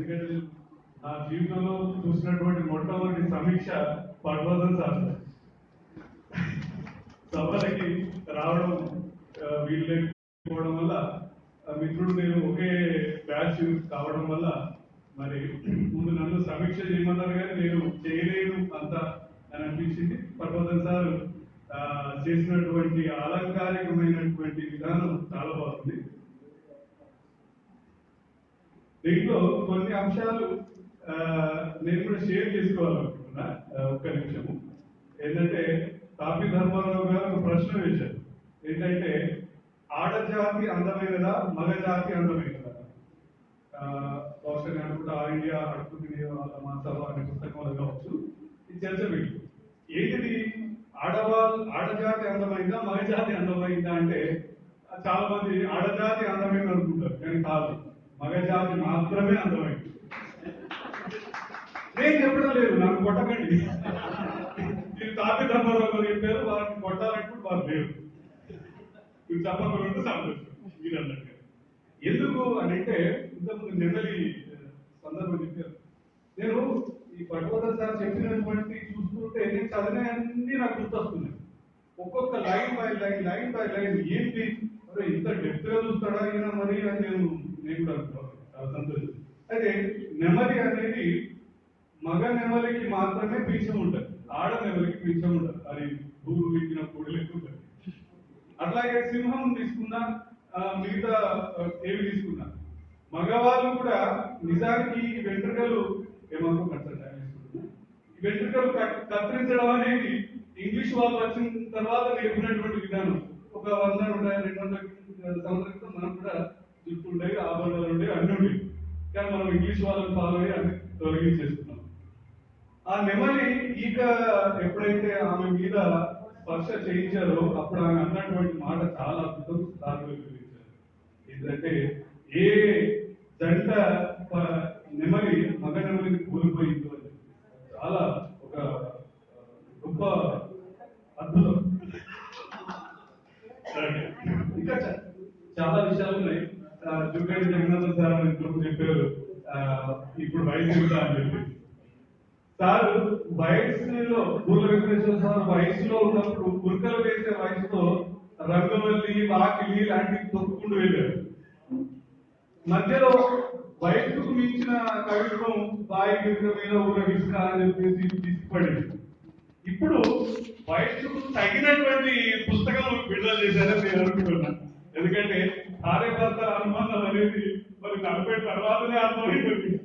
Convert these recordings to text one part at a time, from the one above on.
ఎందుకంటే నా జీవితంలో చూసినటువంటి మొట్టమొదటి సమీక్ష పర్వతం సార్. సభలకి రావడం వీలు లేకపోవడం వల్ల ఆ, మిత్రుడు నేను ఒకే బ్యాచ్ కావడం వల్ల మరి ముందు నన్ను సమీక్ష చేయమన్నారు కానీ నేను చేయలేను అంత అని అనిపించింది. పర్వతం సార్ చేసినటువంటి అలంకారికమైనటువంటి విధానం చాలా బాగుంది. దీంట్లో కొన్ని అంశాలు ఆ, నేను కూడా షేర్ చేసుకోవాలనుకుంటున్నా ఒక్క నిమిషము. ఏంటంటే కాపీ ధర్మారావు గారు ఒక ప్రశ్న వేశారు. ఏంటంటే ఆడజాతి అందమైనదా మగ జాతి అందమైనదా బహుశా నేను అనుకుంటా ఆల్ ఇండియా అడుగుతుంది వాళ్ళ మాసాలు అనే పుస్తకంలో కావచ్చు. ఈ చర్చ వీళ్ళు. ఏంటిది? ఆడవాళ్ళు ఆడజాతి అందమైందా మగజాతి అందమైందా అంటే చాలా మంది ఆడజాతి అందమైంది అనుకుంటారు. కానీ కాదు. మగజాతి మాత్రమే అందమైంది నేను చెప్పడం లేదు నాకు కొట్టకండి. మీరు తాపి ధర్మారావు గారు చెప్పారు వారిని కొట్టాలంటే వారు లేరు. మీరు చెప్పకుండా సంతోషం మీరు అన్నట్టు. ఎందుకు అని అంటే ఇంతకుముందు నెమలి సందర్భం చెప్పారు. నేను ఈ భగవత సార్ చెప్పినటువంటి చూసుకుంటే నేను చదివిన అన్ని నాకు గుర్తొస్తున్నాయి. ఒక్కొక్క line by line line by line ఏంటి? మరి ఇంత డెప్త్గా చూస్తాడా ఈయన మరి అని నేను నేను కూడా అనుకోవాలి సంతోషం. అయితే నెమలి అనేది మగ నెమలికి మాత్రమే పీచం ఉంటుంది. ఆడ నెమలికి పీచం ఉంటుంది. అది భూమి విక్కిన పొడి లెక్క ఉంటుంది. అట్లాగే సింహం తీసుకున్నా మిగతా ఆ, ఏవి తీసుకున్నా. మగవాళ్ళు కూడా నిజానికి ఈ వెంట్రుకలు ఏమనుకోకండి కట్టాలి ఈ వెంట్రుకలు కత్తిరించడం అనేది ఇంగ్లీష్ వాళ్ళు వచ్చిన తర్వాత నేర్పినటువంటి విధానం. ఒక వంద నూట రెండు వందల సంవత్సరం మనం కూడా జుట్టు ఉండేవి ఆభరణాలు ఉండేవి అన్ని ఉండేవి కానీ మనం ఇంగ్లీష్ వాళ్ళని ఫాలో అయ్యి అన్ని తొలగించేస్తున్నాం. ఆ నెమలి ఈక ఎప్పుడైతే ఆమె మీద స్పర్శ చేయించారో అప్పుడు ఆమె అన్నటువంటి మాట చాలా అద్భుతం దారిలో ఎందుకంటే ఏంటంటే ఏ జంట ప- నెమలి మగ నెమలిని కూలిపోయిందో అని. చాలా ఒక గొప్ప అద్భుతం. సరే. ఇంకా చ- చాలా విషయాలు ఉన్నాయి. ఆ, జుగ్గడి జగన్నాథం సార్ అని ఇంతకు చెప్పారు. ఇప్పుడు వయసు ఎంత అని చెప్పి. సార్ వయసులో పూర్వ వెంకటేశ్వర సార్ వయసులో ఉన్నప్పుడు కుర్కలు వేసే వయసుతో రంగవల్లి వాకిలి లాంటివి తొక్కుకుంటూ వెళ్ళారు మధ్యలో వయసుకు మించిన కవిత్వం బాయి గిరిక మీద ఊరగిస్తా అని చెప్పేసి తీసుకుపడింది. ఇప్పుడు వయసుకు తగినటువంటి పుస్తకం విడుదల చేశారని నేను అనుకుంటున్నాను. ఎందుకంటే కార్యకర్తల అనుబంధం అనేది మరి నలభై తర్వాతనే అర్థమైంది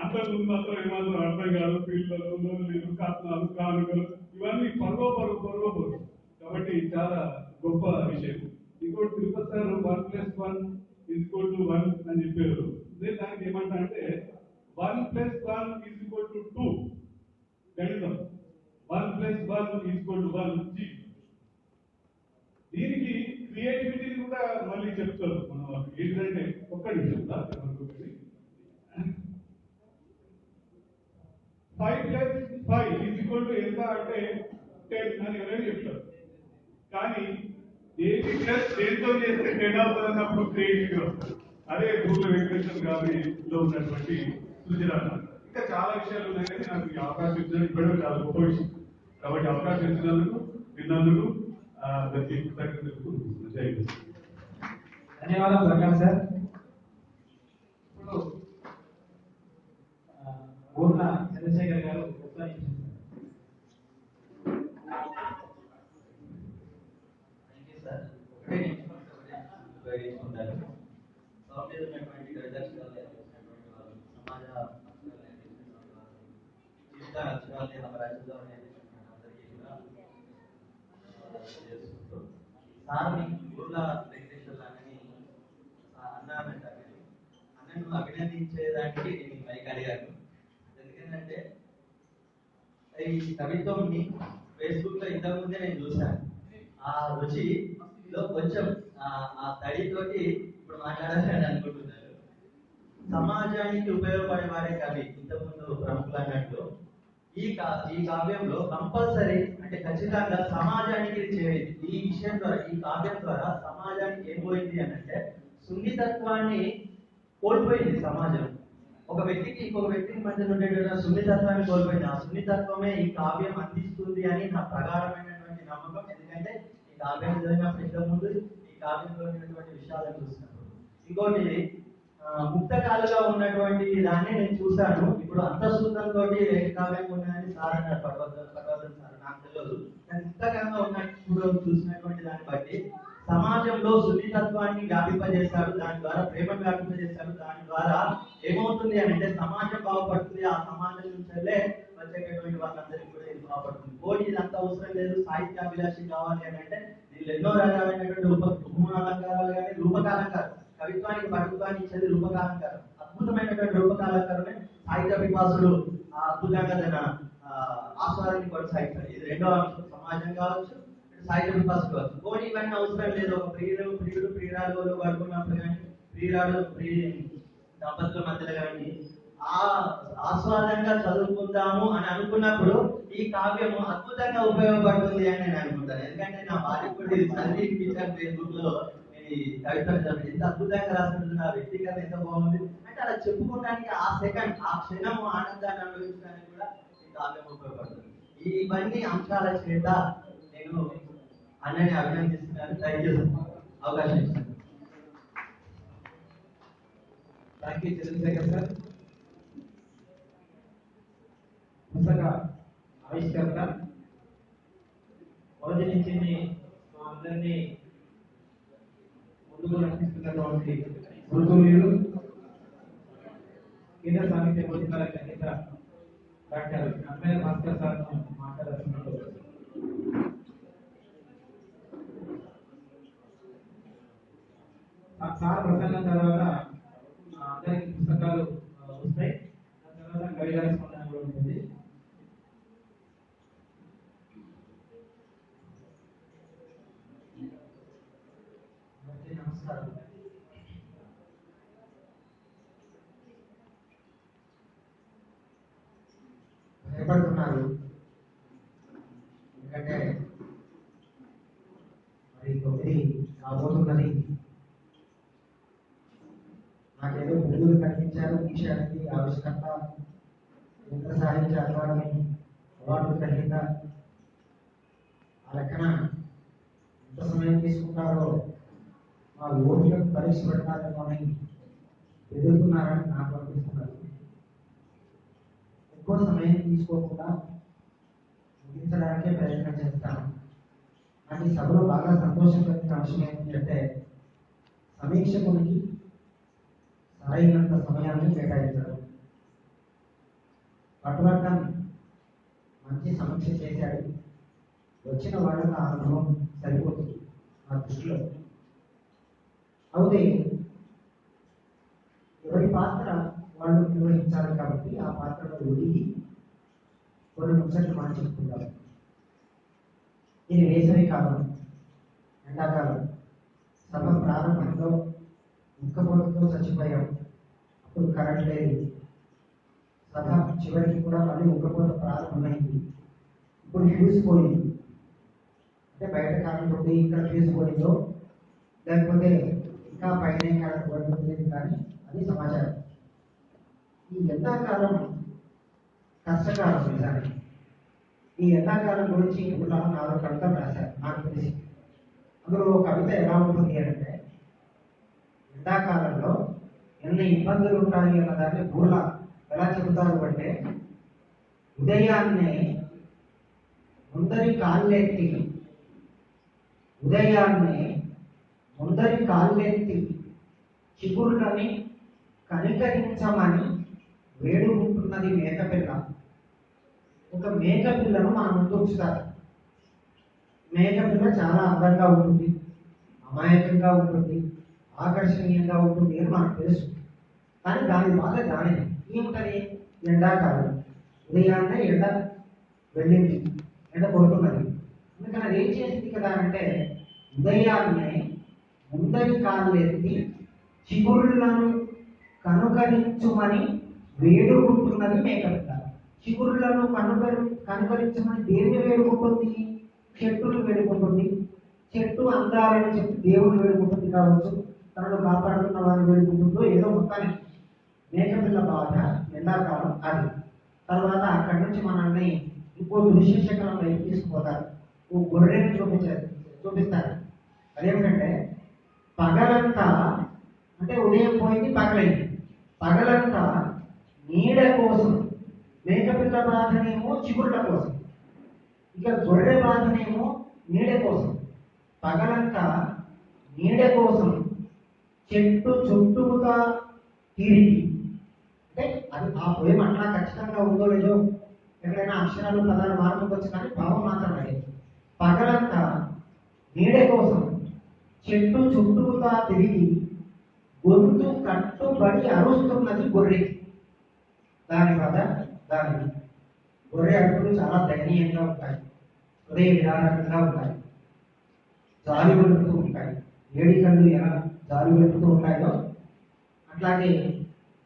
అంతకుముందు మాత్రం ఏమాత్రం అర్థం కాదు పిల్లలు లోన్లు కట్నాలు కానుకలు ఇవన్నీ పర్వపరు పర్వపరు కాబట్టి చాలా గొప్ప విషయం. ఇంకోటి Tirupati sir one plus one equal to one అని చెప్పారు. నేను దానికి ఏమంటా అంటే one plus one is equal to two. గణితం one plus one equal to one. G. దీనికి క్రియేటివిటీని కూడా మళ్ళీ చెప్తారు మన వాళ్ళు. ఏంటంటే ఒక్కటి చెప్తా five plus five is equal to ఎంత అంటే టెన్ అని ఎవరైనా చెప్తారు. కానీ ఏది ప్లస్ దేంతో చేస్తే టెన్ అవుతుంది అన్నప్పుడు క్రియేటివిటీ వస్తుంది. అదే భూమి వెంకటేశ్వర గారిలో ఉన్నటువంటి సృజనాత్మక ఇంకా చాలా విషయాలు ఉన్నాయి కానీ నాకు అవకాశం ఇచ్చినందుకు ఇప్పటికే చాలా గొప్ప విషయం. కాబట్టి అవకాశం ఇచ్చినందుకు విన్నందుకు ప్రత్యేక కృతజ్ఞతలు. ధన్యవాదాలు ప్రకాష్ సార్. ఇప్పుడు ఆ, చంద్రశేఖర్ గారు ఉపయోగించుకుంటారు. సౌండ్ ఉన్నటువంటి సమాజ అక్షరాలు రాజ్యంలో నేర్పించినటువంటి అందరికీ కూడా ఆ, చేసుకుంటూ సార్ మీకు ఊర్ల వెంకటేశ్వర అన్నని అన్న అంటారు అన్నను అభినందించేదానికి నేను మైక్ అడిగాను. ఎందుకంటే ఈ కవిత్వంని ఫేస్బుక్లో ఇంతకు ముందే నేను చూశాను. ఆ రుచిలో కొంచెం ఆ- ఆ తడితోటి ఇప్పుడు మాట్లాడాలని అనుకుంటున్నారు సమాజానికి ఉపయోగపడే వారే కవి ఇంతకుముందు ప్రముఖులు అన్నట్టు. ఈ కా ఈ కావ్యంలో కంపల్సరీ అంటే ఖచ్చితంగా సమాజానికి ఇది ఈ విషయం ద్వారా ఈ కావ్యం ద్వారా సమాజానికి ఏం పోయింది అని అంటే సున్నితత్వాన్ని కోల్పోయింది సమాజం. ఒక వ్యక్తికి ఇంకొక వ్యక్తికి మధ్య ఉండేటువంటి సున్నితత్వాన్ని కోల్పోయింది. ఆ సున్నితత్వమే ఈ కావ్యం అందిస్తుంది అని నా ప్రగాఢమైనటువంటి నమ్మకం. ఎందుకంటే ఈ కావ్యం చదివినప్పుడు ఇంతకు ముందు ఈ కావ్యంలో ఉన్నటువంటి విషయాలను చూసినప్పుడు. ఇంకోటి ముక్తకాలుగా ఉన్నటువంటి దాన్ని నేను చూశాను. ఇప్పుడు అంతఃసూత్రంతో కావ్యంగా ఉన్నాయని సార్ అన్నారు పర్వత పర్వతం సార్ నాకు తెలియదు. కానీ ముక్తకంగా ఉన్నప్పుడు చూసినటువంటి దాన్ని బట్టి సమాజంలో సున్నితత్వాన్ని వ్యాపింపజేస్తాడు దాని ద్వారా ప్రేమను వ్యాపింపజేస్తాడు దాని ద్వారా ఏమవుతుంది అని అంటే సమాజం బాగుపడుతుంది. ఆ సమాజం నుంచే వచ్చేటటువంటి వాళ్ళందరికీ కూడా ఇది బాగుపడుతుంది. పోటీ ఇదంతా అవసరం లేదు. సాహిత్య అభిలాషి కావాలి అని అంటే దీనిలో ఎన్నో రకాలైనటువంటి రూప అలంకారాలు కానీ రూపకాలంకారం కవిత్వానికి పటుత్వాన్ని ఇచ్చేది రూపకాలంకారం అద్భుతమైనటువంటి రూపకాలంకారమే సాహిత్య వికాసుడు అద్భుతంగా తన ఆస్వాదాన్ని కొనసాగిస్తాడు. ఇది రెండో అంశం. సమాజం కావచ్చు సాహిత్య వికాసం కావచ్చు. పోనీ ఇవన్నీ అవసరం లేదు. ఒక ప్రియుడు ప్రియుడు ప్రియురాలు పడుకున్నప్పుడు కానీ ప్రియురాలు ప్రియ దంపతుల మధ్యలో కానీ ఆ ఆస్వాదంగా చదువుకుందాము అని అనుకున్నప్పుడు ఈ కావ్యము అద్భుతంగా ఉపయోగపడుతుంది అని నేను అనుకుంటాను. ఎందుకంటే నా భార్య కూడా చదివి వినిపించాను ఫేస్బుక్లో. ఈ కవితలు ఎంత అద్భుతంగా రాసినట్టు నా వ్యక్తిగత ఎంత బాగుంది? అంటే అలా చెప్పుకోవడానికి ఆ సెకండ్ ఆ క్షణం ఆనందాన్ని అనుభవించడానికి కూడా ఈ కావ్యం ఉపయోగపడుతుంది. ఇవన్నీ అంశాల చేత నేను అన్నని అభినందిస్తున్నాను. దయచేసి అవకాశం ఇస్తాను థ్యాంక్ యూ చంద్రశేఖర్ సార్ పుస్తక ఆవిష్కరణ. మొదటి నుంచి మా అందరినీ ముందుకు నడిపిస్తున్నటువంటి గురుతుల్యులు కేంద్ర సాహిత్య పుస్తకాల గ్రహీత డాక్టర్ భాస్కర్ సార్ ప్రసంగం తర్వాత అందరికి పుస్తకాలు వస్తాయి. దాని తర్వాత గైడ్ కూడా ఉంటుంది అందరికీ నమస్కారం భయపడుతున్నారు ఎందుకంటే మరి తొమ్మిది కాబోతున్నది నాకేదో బిరుదులు కనిపించారు ఈ విషయానికి ఆవిష్కర్త కేంద్ర సాహిత్య అకాడమీ అవార్డు గ్రహీత ఆ లెక్కన ఎంత సమయం తీసుకుంటారో మా ఓట్లకు పరీక్ష పెట్టాలేమో అని ఎదుర్కొన్నారని నాకు అనిపిస్తున్నారు ఎక్కువ సమయం తీసుకోకుండా ముగించడానికే ప్రయత్నం చేస్తాను. నాకు ఈ సభలో బాగా సంతోషం కలిగిన అంశం ఏంటంటే సమీక్షకునికి సరైనంత సమయాన్ని కేటాయించడం పట్టువర్గం మంచి సమీక్ష చేశాడు. వచ్చిన వాళ్ళకి ఆ అనుభవం సరిపోతుంది నా దృష్టిలో. అవుతే ఎవరి పాత్ర వాళ్ళు నిర్వహించాలి కాబట్టి ఆ పాత్రలో ఒడిగి కొన్ని ముచ్చట్లు మనం చెప్పుకుంటాం ఇది వేసవి కాలం ఎండాకాలం. సభ ప్రారంభంలో ఉక్కపోతతో చచ్చిపోయాం. అప్పుడు కరెంట్ లేదు. సభ చివరికి కూడా మళ్ళీ ఉక్కపోత ప్రారంభమైంది. ఇప్పుడు ఫ్యూజ్ పోయింది. అంటే బయట కారణం ఉంది ఇక్కడ ఫ్యూజ్ పోయిందో లేకపోతే ఇంకా పైన కారణం పడుతుంది కానీ అది సమాచారం. ఈ ఎండాకాలం కష్టకాలం నిజానికి. ఈ ఎండాకాలం గురించి ఇప్పుడు నాలుగు కవితలు రాశారు. నాకు తెలిసి. అందులో ఒక కవిత ఎలా ఉంటుంది అంటే ఎండాకాలంలో ఎన్ని ఇబ్బందులు ఉంటాయి అన్న దాన్ని బూర్ల ఎలా చెబుతారు అంటే ఉదయాన్నే ముందరి కాళ్ళెత్తి ఉదయాన్నే ముందరి కాళ్ళెత్తి చిగుళ్ళని కనికరించమని వేడుకుంటున్నది మేకపిల్ల ఒక మేకపిల్లను మన ముందు ఉంచుతారు. మేకపిల్ల చాలా అందంగా ఉంటుంది అమాయకంగా ఉంటుంది ఆకర్షణీయంగా ఉంటుంది అని మనకు తెలుసు. కానీ దాని బాధ దాని ఏమిటని ఎండాకాలం. ఉదయాన్నే ఎండ వెళ్ళింది. ఎండ కొడుతున్నది. అందుకని అది ఏం చేసింది కదా అంటే ఉదయాన్నే ముందరి కాళ్ళు ఎత్తి చిగుళ్ళను కనుకరించుమని వేడుకుంటున్నది మేకపిల్ల. చిగురులను కనుపరి కనుకరించమని దేన్ని వేడుకుంటుంది? చెట్టును వేడుకుంటుంది. చెట్టు అందాలని చెప్పి దేవుడు వేడుకుంటుంది కావచ్చు. తనను కాపాడుతున్న వారిని వేడుకుంటుందో ఏదో మొత్తానికి మేకపిల్ల బాధ ఎండాకాలం అది. తర్వాత అక్కడి నుంచి మనల్ని ఇంకో దృశ్య ఏం వైపు తీసుకుపోతారు. ఓ గొర్రెని చూపించారు చూపిస్తారు. అదేమిటంటే పగలంతా అంటే ఉదయం పోయింది పగలైంది. పగలంతా నీడ కోసం మేకపిల్ల బాధనేమో చిగుళ్ళ కోసం ఇక గొర్రె బాధనేమో నీడ కోసం. పగలంతా నీడ కోసం చెట్టు చుట్టూగా తిరిగి అంటే అది ఆ పోయం అట్లా ఖచ్చితంగా ఉందో లేదో ఎక్కడైనా అక్షరాలు పదాలు మార్పుకొచ్చు కానీ భావం మాత్రం లేదు. పగలంతా నీడ కోసం చెట్టు చుట్టూగా తిరిగి గొంతు కట్టుబడి అరుస్తున్నది గొర్రెకి. దాని వద్ద దాని గొర్రె అడుగులు చాలా దయనీయంగా ఉంటాయి. హృదయ విధానంగా ఉంటాయి. జాలి వెలుపుతూ ఉంటాయి. ఏడి కళ్ళు ఎలా జాలి వెలుపుతూ ఉంటాయో అట్లాగే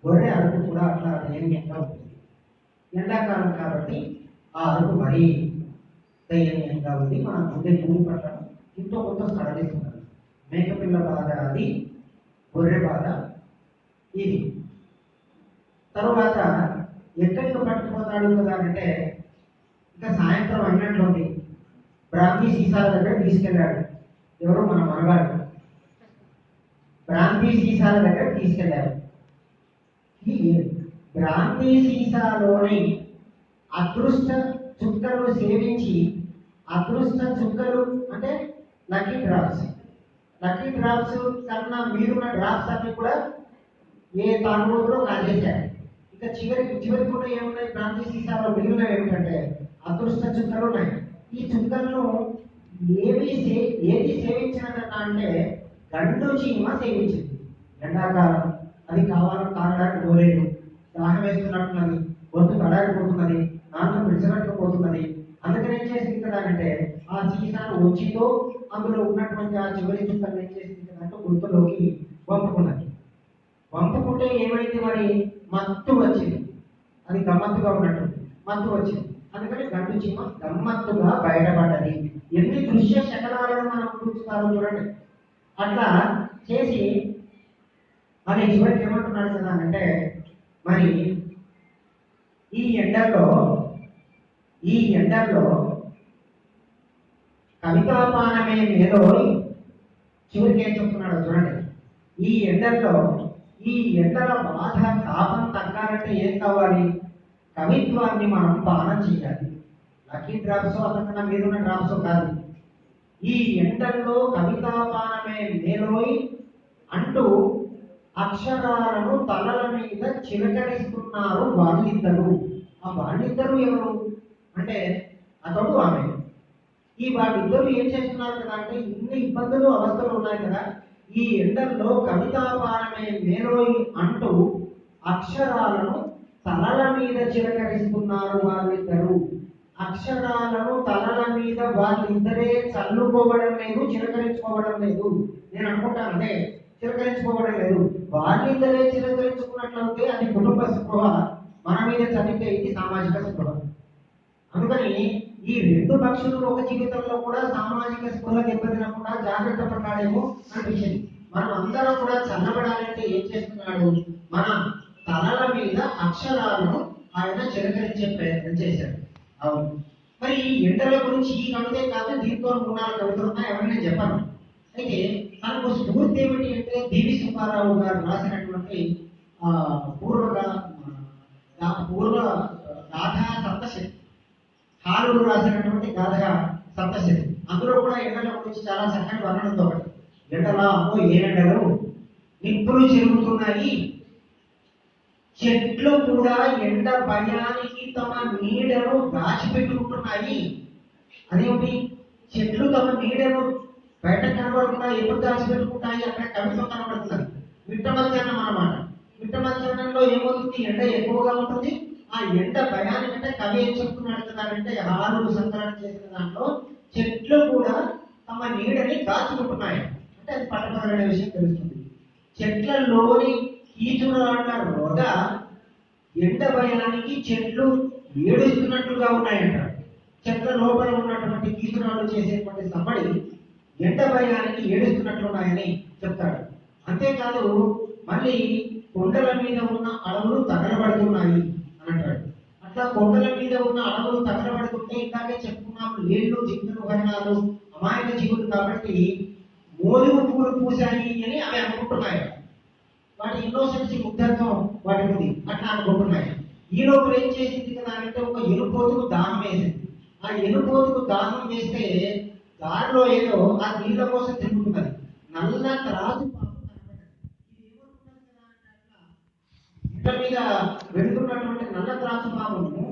గొర్రె అరుపు కూడా అట్లా దయనీయంగా ఉంటుంది. ఎండాకాలం కాబట్టి ఆ అరుపు మరీ దయనీయంగా ఉంది. మనం ముందే భూమి పట్ల ఇంట్లో కొంత సడలిస్తున్నారు. మేకపిల్ల బాధ అది గొర్రె బాధ ఇది. తరువాత ఎక్కడికి పట్టుకుపోతాడు కదా అంటే ఇంకా సాయంత్రం అయినట్లుంది. బ్రాహ్మీ సీసాల దగ్గర తీసుకెళ్ళాడు. ఎవరు మన మనవాడు బ్రాహ్మీ సీసాల దగ్గర తీసుకెళ్ళాడు ఈ బ్రాహ్మీ సీసాలోని అదృష్ట చుక్కలు సేవించి అదృష్ట చుక్కలు అంటే లక్కీ డ్రాప్స్. లక్కీ డ్రాప్స్ కన్నా మీరున్న డ్రాప్స్ అన్ని కూడా ఏ తాగుబోతులో కాజేశారు. ఇంకా చివరికి చివరి కూడా ఏమున్నాయి? ప్రాంతీయ సీసాలో మిగిలినవి ఏమిటంటే అదృష్ట చుక్కలు ఉన్నాయి. ఈ చుక్కలను ఏవి సే ఏది సేవించినదన్న అంటే గండు చీమ సేవించింది. ఎండాకాలం అది కావాలని తాగడానికి పోలేదు. దాహం వేస్తున్నట్టున్నది గొంతు కడారిపోతున్నది దాంట్లో పిలిచినట్టుకుపోతున్నది అందుకని ఏం చేసింది కదా అంటే ఆ సీసాను వచ్చితో అందులో ఉన్నటువంటి ఆ చివరి చుక్కలు ఏం చేసింది కదా అంటే గుర్తులోకి పంపుకున్నది పంపుకుంటే ఏమైంది మరి? మత్తు వచ్చింది. అది గమ్మత్తుగా ఉన్నట్టు. మత్తు వచ్చింది. అందుకని గండు చీమ గమ్మత్తుగా బయటపడ్డది. ఎన్ని దృశ్య శకలాలను మనం కూర్చుతారో చూడండి. అట్లా చేసి మరి చివరికి ఏమంటున్నాడు కదా అంటే మరి ఈ ఎండల్లో ఈ ఎండల్లో కవితాపానమే మేలో చివరికి ఏం చెప్తున్నాడో చూడండి. ఈ ఎండల్లో ఈ ఎండల బాధ తాపం తగ్గాలంటే ఏం కావాలి? కవిత్వాన్ని మనం పానం చేయాలి. లక్కీ డ్రాప్స్ అంతకన్నా మీరున్న డ్రాప్స్ కాదు. ఈ ఎండల్లో కవితాపానమే మేలోయ్ అంటూ అక్షరాలను తలల మీద చిలకరిస్తున్నారు వాళ్ళిద్దరు ఆ వాళ్ళిద్దరు ఎవరు? అంటే అతడు ఆమె. ఈ వాళ్ళిద్దరు ఏం చేస్తున్నారు కదా అంటే ఇన్ని ఇబ్బందులు అవస్థలు ఉన్నాయి కదా. ఈ ఎండల్లో కవితాపారమే మేరోయి అంటూ అక్షరాలను తలల మీద చిలకరిస్తున్నారు వాళ్ళిద్దరు. అక్షరాలను తలల మీద వాళ్ళిద్దరే చల్లుకోవడం లేదు చిలకరించుకోవడం లేదు. నేను అనుకుంటాను అదే చిలకరించుకోవడం లేదు. వాళ్ళిద్దరే చిలకరించుకున్నట్లయితే అది కుటుంబ స్పృహ మన మీద చదివితే ఇది సామాజిక స్పృహ. అందుకని ఈ రెండు పక్షులు ఒక జీవితంలో కూడా సామాజిక స్పృహ దెబ్బతినకుండా జాగ్రత్త పడ్డాడేమో అనిపించింది. మనం అందరం కూడా చల్లబడాలంటే ఏం చేస్తున్నాడు? మన తలల మీద అక్షరాలను ఆయన చిరకరించే ప్రయత్నం చేశాడు. అవును. మరి ఈ ఎండల గురించి ఈ కవితే కాదు దీంతో గుణాలు కవితలున్నా ఎవరైనా చెప్పను అయితే మనకు స్ఫూర్తి ఏమిటి అంటే దేవి సుబ్బారావు గారు రాసినటువంటి ఆ, పూర్వ గాథా సప్తశతి హాలుడు రాసినటువంటి గాథ సప్తశతి. అందులో కూడా ఎండల గురించి చాలా చక్కని వర్ణనతో ఒకటి ఎండలా అమ్మో ఏ నిప్పులు చెరుగుతున్నాయి. చెట్లు కూడా ఎండ భయానికి తమ నీడను దాచిపెట్టుకుంటున్నాయి. అదేమిటి? చెట్లు తమ నీడను బయట కనబడకుండా ఎప్పుడు దాచిపెట్టుకుంటాయి? అక్కడ కవిత్వం కనబడుతుంది మిట్ట మధ్యాహ్నం అన్నమాట. మిట్ట మధ్యాహ్నంలో ఏమవుతుంది? ఎండ ఎక్కువగా ఉంటుంది. ఆ ఎండ భయానికంటే కవి ఏం చెప్తున్నాడు కదా అంటే హారుడు సంకలనం చేసిన దాంట్లో చెట్లు కూడా తమ నీడని దాచుకుంటున్నాయి. అంటే అది పట్టపదలనే విషయం తెలుస్తుంది. చెట్లలోని కీచుడు అన్న రోగ ఎండ భయానికి చెట్లు ఏడుస్తున్నట్లుగా ఉన్నాయంట. చెట్ల లోపల ఉన్నటువంటి కీచురాలు చేసేటువంటి సమ్మడి ఎండ భయానికి ఏడుస్తున్నట్లున్నాయని చెప్తాడు. అంతేకాదు మళ్ళీ కొండల మీద ఉన్న అడవులు తగలబడుతున్నాయి. అంటాడు. అట్లా కొండల మీద ఉన్న అడవులు తగలబడుతుంటే ఇందాకే చెప్పుకున్నాము లేళ్ళు జింకలు హరణాలు అమాయక జీవులు కాబట్టి మోది పువ్వులు పూసాయి అని అవి అనుకుంటున్నాయి. వాటి ఇన్నోసెన్స్ ముగ్ధత్వం వాటి ఉంది అట్లా అనుకుంటున్నాయి. ఈ లోపల ఏం చేసింది కదా అంటే ఒక ఎనుపోతుకు దాహం వేసింది. ఆ ఎనుపోతుకు దాహం వేస్తే దారిలో ఏదో ఆ నీళ్ళ కోసం తిరుగుతున్నది. నల్ల త్రాసు మీద కనపడ్డది. ఇది ఏమనుకున్నది కదా అంటే అట్లా ఇట్ల మీద వెళ్తున్నటువంటి నల్ల త్రాసు పామును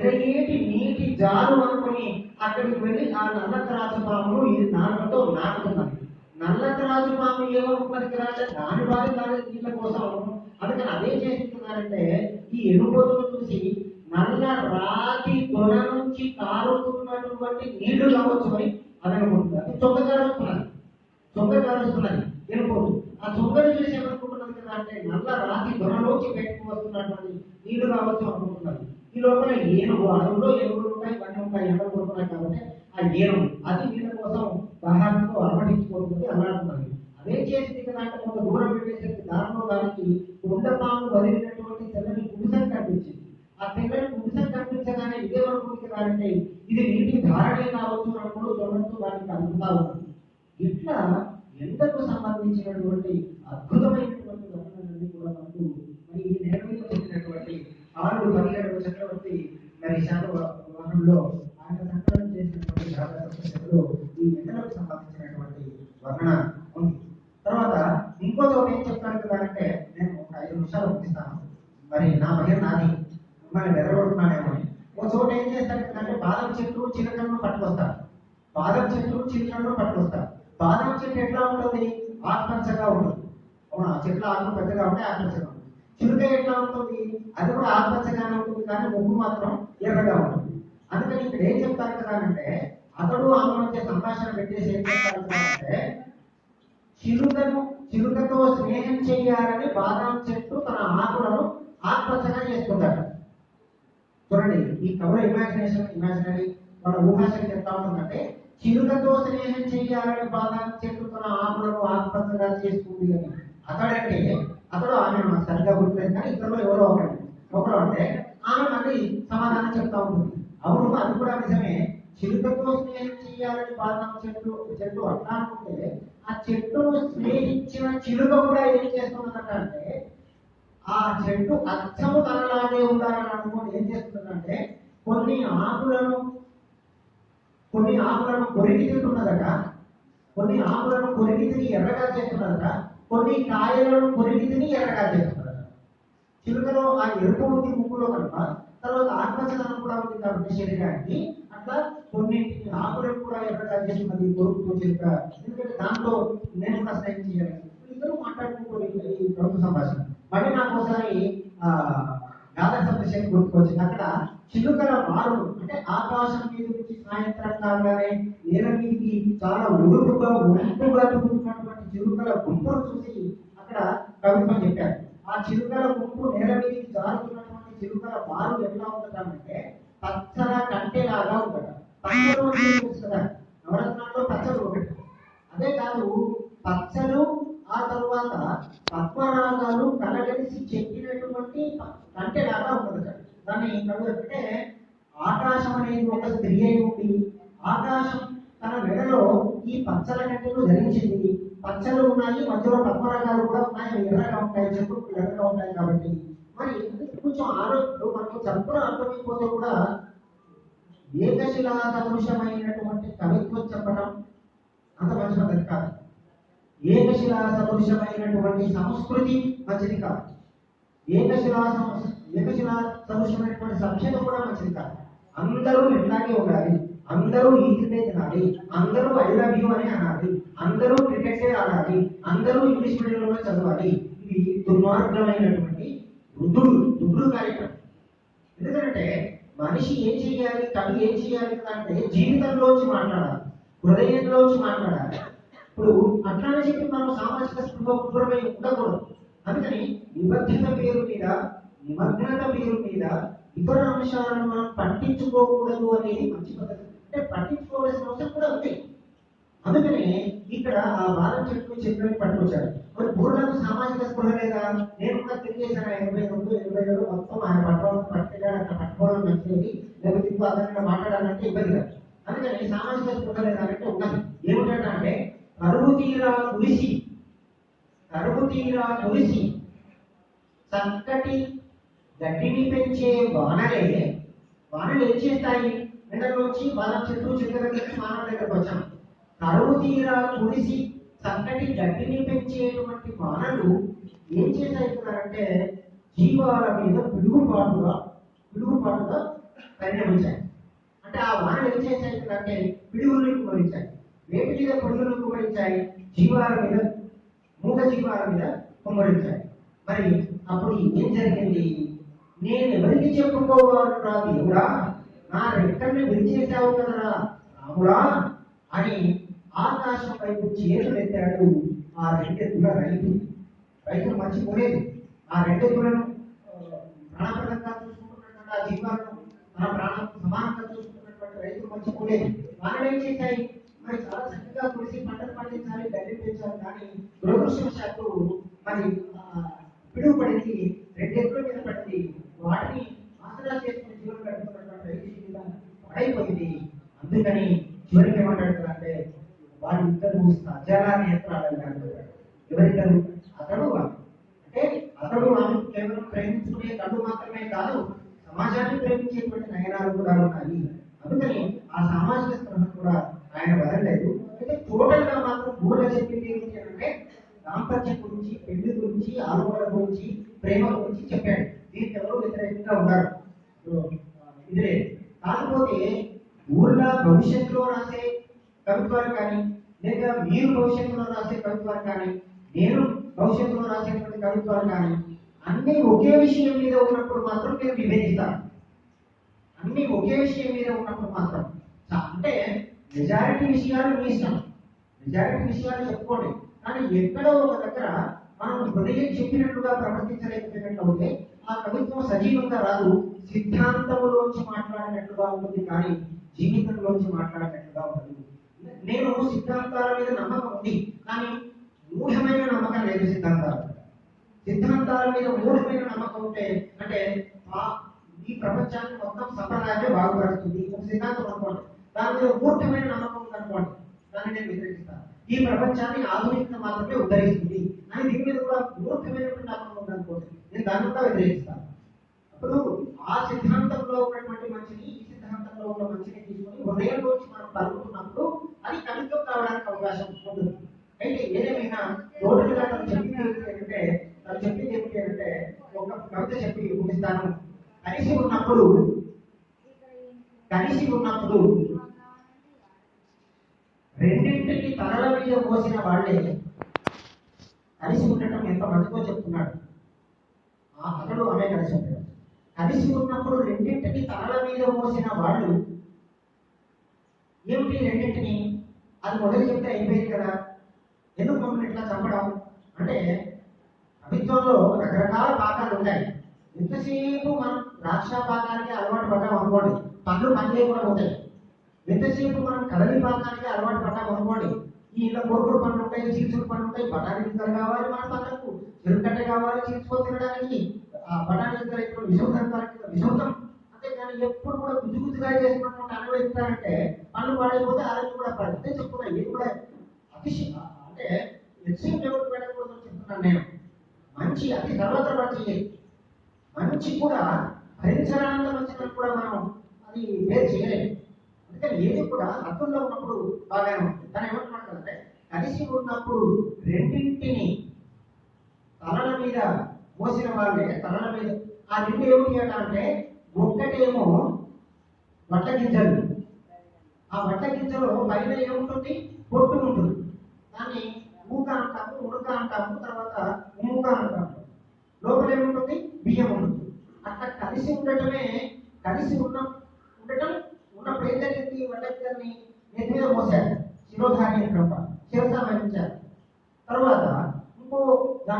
సెరయేటి నీటి జారు అనుకుని అక్కడికి వెళ్ళి ఆ నల్ల త్రాసు పామును ఇది నాలుగుతో నాటుతున్నది నల్ల త్రాసు పాము ఏమనుకున్నది రాజా దాని వారి దాని నీళ్ళ కోసం అందుకని అదే చేస్తున్నారంటే ఈ ఎనుబోతులు చూసి నల్ల రాతి దొర నుంచి కారుతున్నటువంటి నీళ్ళు కావచ్చు అని అది అనుకుంటున్నారు చొక్క కారుస్తున్నది ఆ చొక్కను చూసి ఏమనుకుంటున్నది కదా అంటే నల్ల రాతి దొరలోంచి బయటకు వస్తున్నటువంటి నీళ్ళు కావచ్చు అనుకుంటున్నారు. ఈ లోపల ఏనుగు అడవులో ఏనుగులు ఉంటాయి బండి ఉంటాయి ఎండలు కొడుతున్నాయి కాబట్టి ఆ ఏనుగు అది వీళ్ళ కోసం దాహాలతో అలవడించుకోకపోతే అలాంటున్నది అదే చేసింది కదా అంటే కొంత దూరం పెట్టేసరికి దారిలో దానికి కొండపాము వదిలినటువంటి తెల్లని కుడిసం కనిపించింది. ఆ తెల్లని కుడిసం కనిపించగానే ఇదేమనుకుంది కదా అంటే ఇది నీటి ధారణే కావచ్చు అన్నప్పుడు చూడడంతో దానికి అందుతా ఉంది. ఇట్లా ఎండకు సంబంధించినటువంటి అద్భుతమైనటువంటి వర్ణనలన్నీ కూడా మనకు మరి ఈ నేల ఆరు పదిహేడు చక్రవర్తి మరి శాతవాహనంలో ఆయన సంకలనం చేసినటువంటి శాతవాహనంలో ఈ ఎండలకు సంబంధించినటువంటి వర్ణన ఉంది. తర్వాత ఇంకో చోట ఏం చెప్తాను కదా అంటే నేను ఒక ఐదు నిమిషాలు ముగిస్తాను. మరి నా భయం నాది. మిమ్మల్ని వెదరగొడుతున్నానేమో ఒక చోట ఏం చేస్తాడు అంటే బాదం చెట్లు చిలకలను పట్టుకొస్తారు. బాదం చెట్లు చిలకలను పట్టుకొస్తారు. బాదం చెట్టు ఎట్లా ఉంటుంది? ఆకుపచ్చగా ఉంటుంది. అవునా? చెట్ల ఆకులు పెద్దగా ఉంటాయి ఆకుపచ్చగా ఉంటుంది. చిలుక ఎట్లా ఉంటుంది? అది కూడా ఆకుపచ్చగానే ఉంటుంది కానీ ముగ్గు మాత్రం ఎర్రగా ఉంటుంది. అందుకని ఇక్కడ ఏం చెప్తారు కదా అంటే అతడు ఆమె మధ్య సంభాషణ పెట్టేసి ఏం చెప్తారు అంటే చిరుగను చిరుకతో స్నేహం చేయాలని బాదాం చెట్టు తన ఆకులను ఆత్మహత్యగా చేసుకుంటాడు. చూడండి ఈ కవుల ఇమాజినేషన్ ఇమాజినరీ మన ఊహాశక్తి ఎట్లా ఉంటుందంటే చిలుకతో స్నేహం చేయాలని బాదాం చెట్టు తన ఆకులను ఆత్మహత్యగా చేసుకుంది అని. అతడంటే అతడు ఆమె సరిగ్గా గుర్తులేదు కానీ ఇద్దరు ఎవరో ఒకరు ఒకరు అంటే ఆమె మళ్ళీ సమాధానం చెప్తా ఉంటుంది. అవును అది కూడా నిజమే. చిలుకతో స్నేహం చేయాలని బాదాం చెట్టు చెట్టు అట్లా అనుకుంటే ఆ చెట్టును స్నేహించిన చిరుత కూడా ఏం చేస్తున్నదంట అంటే ఆ చెట్టు అచ్చము తనలాగే ఉండాలని అనుకోని ఏం చేస్తుందంటే కొన్ని ఆకులను కొన్ని ఆకులను కొరికి తింటున్నదట కొన్ని ఆకులను కొరికి తిరిగి ఎర్రగా చేస్తున్నదట కొన్ని కాయలను కొన్నిటిని తిని ఎర్రగా చేస్తున్నదట చిలుకలో ఆ ఎరుపు ఉంది ముక్కులో కనుక తర్వాత ఆత్మచదనం కూడా ఉంది కాబట్టి శరీరానికి అట్లా కొన్ని ఆకులను కూడా ఎర్రగా చేస్తున్నది కొరుకుతో చిలుక ఎందుకంటే దాంట్లో నేను కూడా స్నేహం చేయాలి. ఇద్దరు మాట్లాడుకుంటూ ఈ ప్రభుత్వ సంభాషణ. మళ్ళీ నాకు ఒకసారి ఆ గాథ సందర్శన గుర్తుకొచ్చింది. అక్కడ చిలుకల మారు అంటే ఆకాశం మీద నుంచి సాయంత్రం కాగానే నేల మీదకి చాలా ఉడుపుగా ఉడుపుగా తిరుగుతున్నటువంటి చిరుకల గుంపును చూసి అక్కడ కవిత్వం చెప్పారు. ఆ చిరుకల గుంపు నేల మీదకి జారుతున్నటువంటి చిరుకల బారు ఎట్లా ఉంటుందంటే పచ్చల కంటెలాగా ఉందట పచ్చలు కదా. నవరత్నాల్లో పచ్చలు ఒకటి. అదే కాదు పచ్చలు ఆ తరువాత పద్మరాగాలు కలగలిసి చెప్పినటువంటి కంటెలాగా ఉంటుంది దాన్ని కవి అంటే ఆకాశం అనేది ఒక స్త్రీ అయి ఉండి ఆకాశం తన మెడలో ఈ పచ్చల కంటెలు ధరించింది. పచ్చలు ఉన్నాయి మధ్యలో పద్మరాగాలు కూడా ఉన్నాయి అవి ఎర్రగా ఉంటాయి చెట్లు ఎర్రగా ఉంటాయి కాబట్టి. మరి కొంచెం ఆరోగ్యం మనకు చప్పున అర్థమైపోతే కూడా ఏకశిలా సదృశమైనటువంటి కవిత్వం చెప్పడం అంత మంచి పద్ధతి కాదు. ఏకశిలా సదృశమైనటువంటి సంస్కృతి మంచిది కాదు. ఏకశిలా సంస్- ఏకశిలా సదృశమైనటువంటి సభ్యత కూడా మంచిది కాదు. అందరూ ఇట్లాగే ఉండాలి. అందరూ ఈజీనే తినాలి అందరూ ఐ లవ్ యూ అని అనాలి అందరూ క్రికెటే ఆడాలి అందరూ ఇంగ్లీష్ మీడియంలో చదవాలి. ఇది దుర్మార్గమైనటువంటి వృద్ధుడు వృద్ధుడు కార్యక్రమం. ఎందుకంటే మనిషి ఏం చేయాలి కవి ఏం చేయాలి అంటే జీవితంలోంచి మాట్లాడాలి హృదయంలోంచి మాట్లాడాలి. ఇప్పుడు అట్లానే చెప్పి మనం సామాజిక స్పృహ ఉండకూడదు. అందుకని నిబద్ధత పేరు మీద నిమగ్నత పేరు మీద ఇతర అంశాలను మనం పట్టించుకోకూడదు అనేది మంచి పద్ధతి. అంటే పట్టించుకోవాల్సిన అవసరం కూడా ఉంది అందుకనే ఇక్కడ ఆ బాలం చెట్టు చెట్టుని పట్టుకొచ్చాడు. మరి బూర్లకు సామాజిక స్పృహ లేదా? నేను కూడా తెలియజేశాను ఎనభై రెండు ఎనభై ఏడు మొత్తం ఆయన పట్టుకోవడం పట్టుకెళ్ళాడు అట్లా పట్టుకోవడం మంచిది. లేకపోతే ఇంకో అతను మాట్లాడాలంటే ఇబ్బంది కాదు. అందుకని సామాజిక స్పృహ లేదా అంటే ఉన్నది. ఏమిటంటే కరువు తీరా కులిసి కరువు తీరా కులిసి చక్కటి గడ్డిని పెంచే వానలే. వానలు ఏం చేస్తాయి? ఎండలోంచి మన చెట్టు చిన్న దగ్గర మానవ దగ్గరకు వచ్చాం. కరువు తీరా కురిసి చక్కటి గడ్డిని పెంచేటువంటి వానలు ఏం చేస్తాయంటే జీవాల మీద పిడుగుపాటుగా పిడుగుపాటుగా పరిణమించాయి. అంటే ఆ వానలు ఏం చేశాయంటే పిడుగులను కుమరించాయి. వేటి మీద పిడుగులను కుమరించాయి జీవాల మీద మూగ జీవాల మీద కుమరించాయి. మరి అప్పుడు ఏం జరిగింది? నేను ఎవరికి చెప్పుకోవాలరా దేవుడా? నా రెక్కల్ని విరిచేసావు కదరా రాముడా. అని ఆకాశం వైపు చేతులు ఎత్తాడు. ఆ రెండెత్తుల రైతు. రైతు మర్చిపోలేదు ఆ రెండెత్తులను ఆ, ప్రాణప్రదంగా చూసుకుంటున్నటువంటి ఆ జీవాలను తన ప్రాణం సమానంగా చూసుకున్నటువంటి రైతు మర్చిపోలేదు వాళ్ళు ఏం చేశాయి? మరి చాలా చక్కగా కురిసి పంటలు పండించాలి గడ్డి పెంచాలి. కానీ దురదృష్టవశాత్తు మరి పిడుగు పడింది రెండెత్తుల మీద పడింది. వాటిని ఆసరా చేసి పడైపోయింది అందుకని చివరికి ఏమంటాడంటే వారి ఇద్దరు సజల నేత్రాలని అన్నాడు ఎవరిద్దరు? అతడు అంటే అతడు ఆమె కేవలం ప్రేమించుకునే కళ్ళు మాత్రమే కాదు సమాజాన్ని ప్రేమించేటువంటి నయనాలు కూడా ఉన్నాయి. అందుకని ఆ సామాజిక స్పృహ కూడా ఆయన వదలలేదు. అయితే టోటల్గా మాత్రం మూడు చెప్పింది ఏంటి అంటే దాంపత్యం గురించి పెళ్ళి గురించి ఆలోచన గురించి ప్రేమ గురించి చెప్పాడు. దీనికి ఎవరు వ్యతిరేకంగా ఉన్నారు. ఇది లేదు. కాకపోతే ఊళ్ళో భవిష్యత్తులో రాసే కవిత్వాలు కానీ లేదా మీరు భవిష్యత్తులో రాసే కవిత్వాలు కానీ నేను భవిష్యత్తులో రాసేటువంటి కవిత్వాలు కానీ అన్ని ఒకే విషయం మీద ఉన్నప్పుడు మాత్రం నేను విభేదిస్తాను. అన్ని ఒకే విషయం మీద ఉన్నప్పుడు మాత్రం. అంటే మెజారిటీ విషయాలు మీ ఇష్టం. మెజారిటీ విషయాలు చెప్పుకోండి. కానీ ఎక్కడో ఒక దగ్గర మనం హృదయం చెప్పినట్లుగా ప్రవర్తించలేకపోయినట్లయితే ఆ కవిత్వం సజీవంగా రాదు. సిద్ధాంతంలోంచి మాట్లాడినట్లుగా ఉంటుంది కానీ జీవితంలోంచి మాట్లాడినట్లుగా ఉండదు. నేను సిద్ధాంతాల మీద నమ్మకం ఉంది కానీ మూఢమైన నమ్మకం లేదు సిద్ధాంతాలు సిద్ధాంతాల మీద మూఢమైన నమ్మకం ఉంటే అంటే ఈ ప్రపంచాన్ని మొత్తం సంప్రదాయమే బాగుపడుతుంది. ఒక సిద్ధాంతం అనుకోండి దాని మీద మూఢమైన నమ్మకం ఉందనుకోండి దాన్ని నేను వ్యతిరేకిస్తాను. ఈ ప్రపంచాన్ని ఆధునికత మాత్రమే ఉద్ధరిస్తుంది. అని దీని మీద కూడా మూర్ఖమైన దాన్ని కూడా వ్యతిరేకిస్తాను అప్పుడు ఆ సిద్ధాంతంలో ఉన్నటువంటి మంచిని ఈ సిద్ధాంతంలో ఉన్న మంచిని తీసుకొని హృదయంలోంచి మనం కలుగుతున్నప్పుడు అది కవిత్వం కావడానికి అవకాశం ఉంటుంది. అయితే ఏదేమైనా టోటల్గా తను చెప్పింది ఏంటంటే అంటే తను చెప్పింది ఏంటంటే ఒక కవిత చెప్పి ముగిస్తాను. కలిసి ఉన్నప్పుడు కలిసి ఉన్నప్పుడు రెండింటికి తలల మీద మోసిన వాళ్ళే కలిసి ఉండటం ఎంత మంచిదో చెప్తున్నాడు. అతడు ఆమె కలిసి ఉంటాడు కలిసి ఉన్నప్పుడు రెండింటికి తలల మీద మోసిన వాళ్ళు ఏమిటి రెండింటిని? అది మొదలు చెప్తే అయిపోయింది కదా. ఎందుకు మమ్మల్ని ఇట్లా చంపడం? అంటే కవిత్వంలో రకరకాల పాకాలు ఉంటాయి. ఎంతసేపు మనం ద్రాక్ష పాకానికి అలవాటు పడ్డాం అనుకోండి పనులు పని కూడా ఉంటాయి ఎంతసేపు మనం కదలి పాకానికి అలవాటు పడ్డాం అనుకోండి ఈ ఇళ్ళ కొడుకుడు పనులు ఉంటాయి చీల్చుడు పనులు ఉంటాయి బఠానీ కావాలి మన పక్కకు చెరుకట్ట కావాలి చీల్చుకొని తినడానికి ఆ బఠానీ గింజలు ఇప్పుడు విషౌతం విషౌతం అంతేగాని ఎప్పుడు కూడా గుజుగుజుగా చేసినటువంటి అనుభవిస్తారంటే పనులు పడైపోతే ఆరోగ్యం కూడా పడదు పడితే చెప్తున్నా ఇది కూడా అతిశ అంటే ఎక్స్ట్రీమ్ లెవెల్ పెట్టకూడదు చెప్తున్నాను నేను. మంచి అతి సర్వత్ర మంచి మంచి కూడా భరించడానికి వచ్చినప్పుడు కూడా మనం అది వేరు చేయలేము. అందుకని ఏది కూడా అర్థంలో ఉన్నప్పుడు బాగానే ఉంటుంది. దాని ఏమంటున్నాడు అంటే కలిసి ఉన్నప్పుడు రెండింటిని తలల మీద మోసిన వాళ్ళే తలల మీద ఆ రెండు ఏమిటి అంటే ఒక్కటేమో వట్ట గింజలు. ఆ వట్ట గింజలో పైన ఏముంటుంది? పొట్టు ఉంటుంది. దాన్ని ఊక అంటాము ఉడక అంటాము తర్వాత ఉమ్ముక అంటాము లోపల ఏముంటుంది? బియ్యం ఉంటుంది. అట్లా కలిసి ఉండటమే కలిసి ఉన్న ఉండటం ఉన్నప్పుడు ఏం జరిగింది? వడ్ల గింజల్ని నెత్తి మీద మోసారు శిరోధారి క్రమ శిరస వహించారు తర్వాత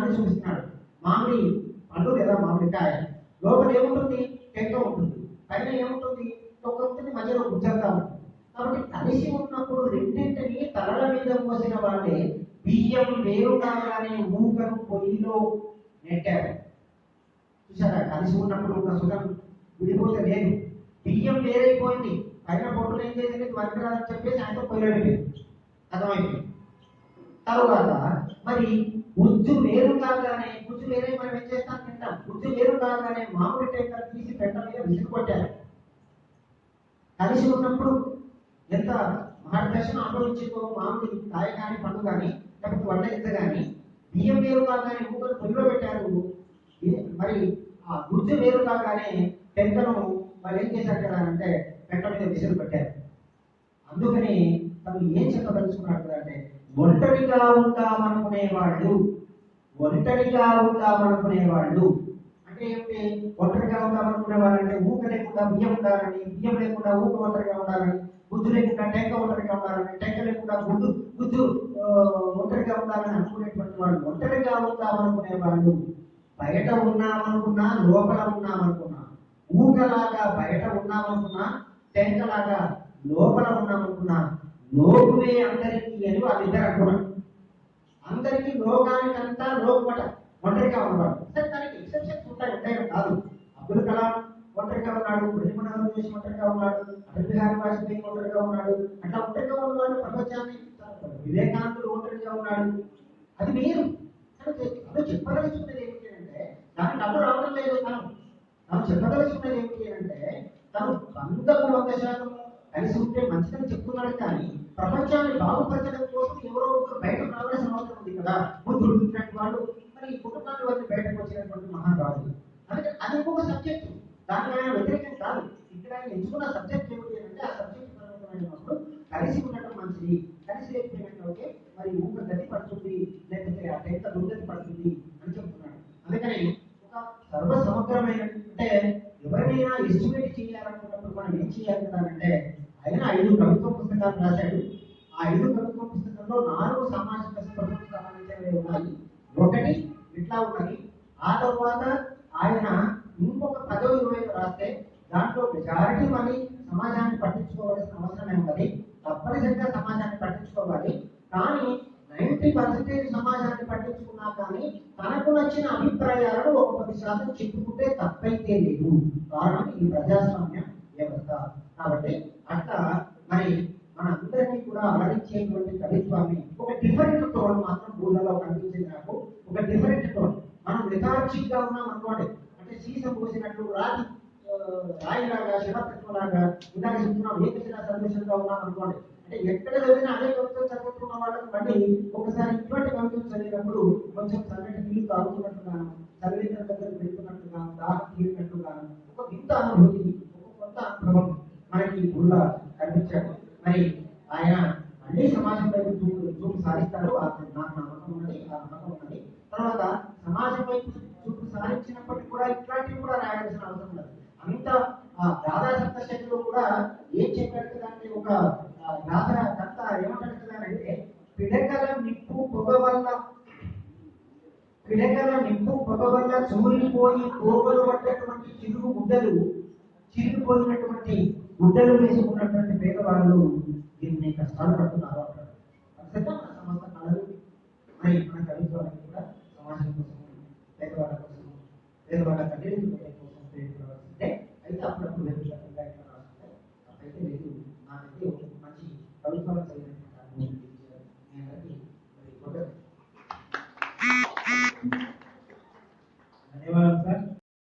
దాన్ని చూస్తున్నాడు. మామిడి పండు లేదా మామిడికాయ. లోపల ఏముంటుంది? టెంక ఉంటుంది. పైన ఏముంటుంది? తొక్క మధ్యలో గుజ్జంగా ఉంటుంది. కాబట్టి కలిసి ఉన్నప్పుడు రెండింటిని తలల మీద పోసిన వాళ్ళే బియ్యం వేరు కాగానే ఊకను పొయ్యిలో నెట్టారు చూసారా కలిసి ఉన్నప్పుడు ఉన్న సుఖం విడిపోతే లేదు. బియ్యం వేరైపోయింది. పైన పొట్టులు ఏం చేసింది? వర్గరాదని చెప్పేసి ఆయనతో పొయ్యిలో అర్థమైంది? తరువాత మరి గుజ్జు వేరు కాగానే గుజ్జు వేరే మనం ఏం చేస్తాం? తింటాం. గుజ్జు వేరు కాగానే మామిడి టెంకర్ తీసి పెట్ట మీద విసుగు కొట్టారు. కలిసి ఉన్నప్పుడు ఎంత మార్గదర్శనం అనుభవించుకో మామిడి కాయ కానీ పండు కానీ లేకపోతే వంట ఇంత కానీ బియ్యం వేరు కాగానే ఊకలు పొయ్యిలో పెట్టారు. మరి ఆ గుజ్జు వేరు కాగానే టెంకను వాళ్ళు ఏం చేశారు కదా అంటే పెట్ట మీద విసుగు పెట్టారు అందుకని తను ఏం చెప్పదలుచుకున్నాడు కదా అంటే ఒంటరిగా ఉంటామనుకునేవాళ్ళు ఒంటరిగా ఉంటామనుకునేవాళ్ళు అంటే ఏమిటి? ఒంటరిగా ఉంటామనుకునే వాళ్ళంటే ఊక లేకుండా బియ్యం ఉండాలని బియ్యం లేకుండా ఊక ఒంటరిగా ఉండాలని గుజ్జు లేకుండా టెంక ఒంటరిగా ఉండాలని టెంక లేకుండా గుడ్డు గుజ్జు ఒంటరిగా ఉండాలని అనుకునేటువంటి వాళ్ళు ఒంటరిగా ఉంటామనుకునే వాళ్ళు బయట ఉన్నామనుకున్నా లోపల ఉన్నామనుకున్నా ఊకలాగా బయట ఉన్నామనుకున్నా టెంకలాగా లోపల ఉన్నామనుకున్నా లోకువే అందరికీ అని వాళ్ళిద్దరు అంటున్నారు అందరికీ లోకానికంతా లోకమట ఒంటరిగా ఉన్నవాడు. సరే దానికి ఎక్సెప్షన్స్ ఉంటాయి ఉంటాయి కాదు అబ్దుల్ కలాం ఒంటరిగా ఉన్నాడు బ్రహ్మనాథం చేసి ఒంటరిగా ఉన్నాడు అటల్ బిహారీ వాజ్పేయి ఒంటరిగా ఉన్నాడు. అట్లా ఒంటరిగా ఉన్నవాడు ప్రపంచాన్ని వివేకానందుడు ఒంటరిగా ఉన్నాడు. అది మీరు. కానీ చెప్పదలుచుకున్నది ఏమిటి అంటే దానికి అడ్డు రావడం లేదు తను తను చెప్పదలుచుకున్నది ఏమిటి అంటే తను వందకు వంద శాతం కలిసి ఉంటే మంచిదని చెప్తున్నాడు కానీ ప్రపంచాన్ని బాగుపరచడం కోసం ఎవరో ఒకరు బయటకు రావాల్సిన అవసరం ఉంది కదా. బుద్ధుడు వాళ్ళు మరి కుటుంబాన్ని వచ్చి బయటకు వచ్చినటువంటి మహారాజులు అందుకే అది ఇంకొక సబ్జెక్ట్ దానికి ఆయన వ్యతిరేకం కాదు. ఇక్కడ ఆయన ఎంచుకున్న సబ్జెక్ట్ ఏమిటి అంటే ఆ సబ్జెక్ట్ పరమైనప్పుడు కలిసి ఉండటం మంచిది. కలిసి లేకపోయినట్లయితే మరి ఊక గతి పడుతుంది లేకపోతే ఆ టెంత దుర్గతి పడుతుంది అని చెప్తున్నాడు. అందుకని ఒక సర్వ సమగ్రమైన అంటే ఎవరినైనా ఎస్టిమేట్ చేయాలనుకున్నప్పుడు మనం ఏం చేయాలి అంటే ఆయన ఐదు ప్రభుత్వ పుస్తకాలు రాశాడు. ఆ ఐదు ప్రభుత్వ పుస్తకంలో నాలుగు సామాజిక స్పృహకు సంబంధించినవి ఉన్నాయి. ఒకటి ఇట్లా ఉన్నది. ఆ తర్వాత ఆయన ఇంకొక పదవి ఇరవై రాస్తే దాంట్లో మెజారిటీ మళ్ళీ సమాజాన్ని పట్టించుకోవాల్సిన అవసరమే ఉన్నది. తప్పనిసరిగా సమాజాన్ని పట్టించుకోవాలి. కానీ నైన్టీ పర్సెంటేజ్ సమాజాన్ని పట్టించుకున్నా కానీ తనకు నచ్చిన అభిప్రాయాలను ఒక పది శాతం చెప్పుకుంటే తప్పైతే లేదు. కారణం ఈ ప్రజాస్వామ్యం. వ్యవస్థ. కాబట్టి అట్లా మరి మన అందరినీ కూడా అలరించేటువంటి కవిత్వాన్ని ఒక డిఫరెంట్ టోన్ మాత్రం భూమిలో కనిపించింది నాకు. ఒక డిఫరెంట్ టోన్ మనం రికార్జిక్గా ఉన్నాం అనుకోండి. అంటే సీస పోసినట్లు రాతి రాయిలాగా శివతత్వలాగా ఇందాక చెప్తున్నాం ఏకశిలా సందేశంగా ఉన్నాం అనుకోండి. అంటే ఎక్కడ చదివినా అదే కవిత్వం చదువుతున్న వాళ్ళకి మళ్ళీ ఒకసారి ఇటువంటి కవిత్వం చదివినప్పుడు కొంచెం చల్లటి నీళ్ళు తాగుతున్నట్టుగాను చదివిన దగ్గర వెళ్తున్నట్టుగాను దాహం తీరినట్టుగాను ఒక వింత అనుభూతి అనుభవం మనకి గుళ్ళ కనిపించాడు మరి ఆయన మళ్ళీ సమాజంపై చూపు చూపు సాధిస్తారు నాకు నమ్మకం ఉన్నది ఆ నమ్మకం ఉన్నది. తర్వాత సమాజంపై చూపు సాధించినప్పటికీ కూడా ఇట్లాంటివి కూడా రాయాల్సిన అవసరం లేదు. అంత ఆ దాదా సప్తశతిలో కూడా ఏం చెప్పాడు దాన్ని ఒక ఆ, కర్త కథ ఏమంటాడు కదా అంటే పిడకల నిప్పు పొగ వల్ల పిడకల నిప్పు పొగ వల్ల చూరిపోయి పోగలు పట్టేటువంటి చిరుగు ముద్దలు చిరిగిపోయినటువంటి గుడ్డలు వేసుకున్నటువంటి పేదవాళ్ళు దీన్ని కష్టాలు పడుతున్నారు సమస్త కళలు మరి మన కూడా సమాజం కోసం పేదవాళ్ళ కోసం పేదవాళ్ళ తల్లిదండ్రుల కోసం అయితే అప్పుడప్పుడు వెనుకగా ఇక్కడ రాస్తుంటే లేదు. నాకైతే ఒక మంచి కవిత్వాలకు కలిగినటువంటి అనుభవం ధన్యవాదాలు సార్.